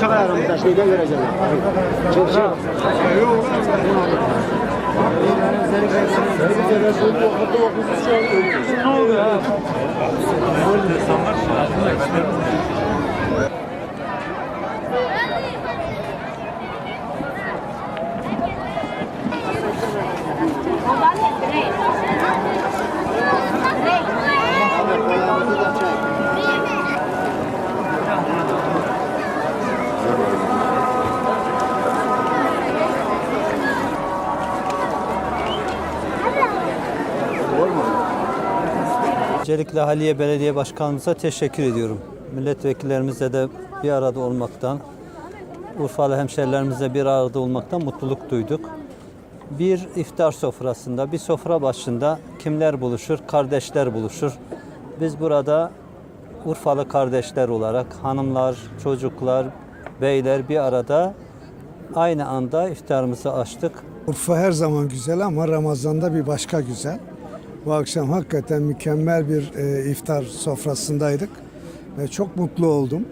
bıçak ayarımızda şeyden vereceğim. Çok şey. Öncelikle Haliye Belediye Başkanımıza teşekkür ediyorum. Milletvekillerimizle de bir arada olmaktan, Urfalı hemşerilerimizle bir arada olmaktan mutluluk duyduk. Bir iftar sofrasında, bir sofra başında kimler buluşur? Kardeşler buluşur. Biz burada Urfalı kardeşler olarak hanımlar, çocuklar, beyler bir arada aynı anda iftarımızı açtık. Urfa her zaman güzel ama Ramazan'da bir başka güzel. Bu akşam hakikaten mükemmel bir e, iftar sofrasındaydık ve çok mutlu oldum.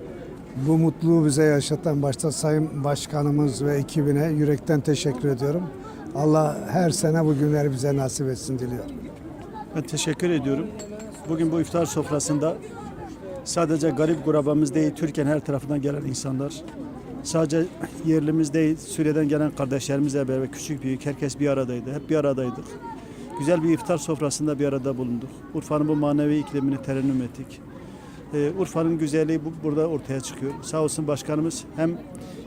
Bu mutluluğu bize yaşatan başta Sayın Başkanımız ve ekibine yürekten teşekkür ediyorum. Allah her sene bu günleri bize nasip etsin diliyorum. Ben teşekkür ediyorum. Bugün bu iftar sofrasında sadece garip kurabamız değil, Türkiye'nin her tarafından gelen insanlar, sadece yerlimiz değil, Suriye'den gelen kardeşlerimizle beraber küçük büyük herkes bir aradaydı. Hep bir aradaydık. Güzel bir iftar sofrasında bir arada bulunduk. Urfa'nın bu manevi iklimini terennüm ettik. Ee, Urfa'nın güzelliği bu, burada ortaya çıkıyor. Sağ olsun başkanımız hem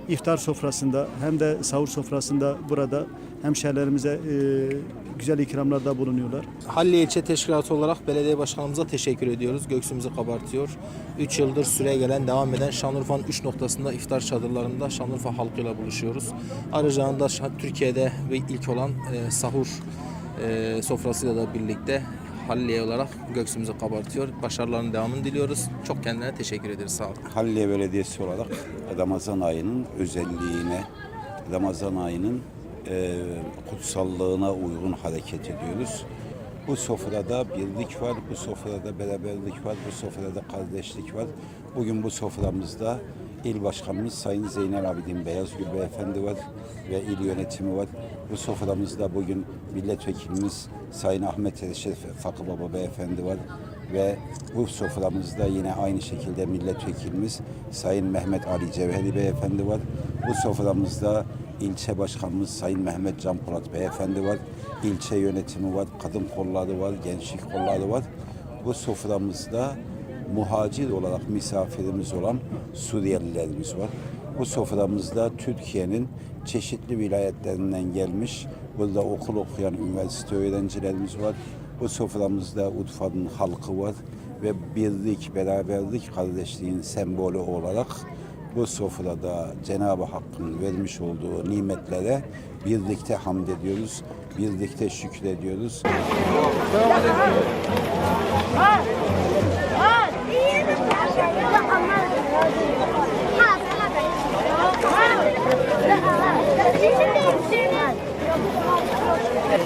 iftar sofrasında hem de sahur sofrasında burada hemşehrilerimize e, güzel ikramlarda bulunuyorlar. Halliye İlçe Teşkilatı olarak belediye başkanımıza teşekkür ediyoruz. Göksümüzü kabartıyor. 3 yıldır süre gelen, devam eden Şanlıurfa'nın 3 noktasında iftar çadırlarında Şanlıurfa halkıyla buluşuyoruz. Ayrıca da Türkiye'de ve ilk olan e, sahur e, sofrasıyla da birlikte Halliye olarak göksümüzü kabartıyor. Başarılarının devamını diliyoruz. Çok kendilerine teşekkür ederiz. Sağ olun. Halliye Belediyesi olarak Ramazan ayının özelliğine, Ramazan ayının e, kutsallığına uygun hareket ediyoruz. Bu sofrada birlik var, bu sofrada beraberlik var, bu sofrada kardeşlik var. Bugün bu soframızda İl Başkanımız Sayın Zeynel Abidin Beyazgül Beyefendi var ve il yönetimi var. Bu soframızda bugün milletvekilimiz Sayın Ahmet Eşref Fakı Baba Beyefendi var ve bu soframızda yine aynı şekilde milletvekilimiz Sayın Mehmet Ali Cevheri Beyefendi var. Bu soframızda ilçe başkanımız Sayın Mehmet Can Polat Beyefendi var. İlçe yönetimi var, kadın kolları var, gençlik kolları var. Bu soframızda muhacir olarak misafirimiz olan Suriyelilerimiz var. Bu soframızda Türkiye'nin çeşitli vilayetlerinden gelmiş, burada okul okuyan üniversite öğrencilerimiz var. Bu soframızda Urfa'nın halkı var ve birlik, beraberlik, kardeşliğin sembolü olarak bu sofrada Cenab-ı Hakk'ın vermiş olduğu nimetlere birlikte hamd ediyoruz, birlikte şükrediyoruz.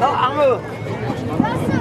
老阿姆。老师。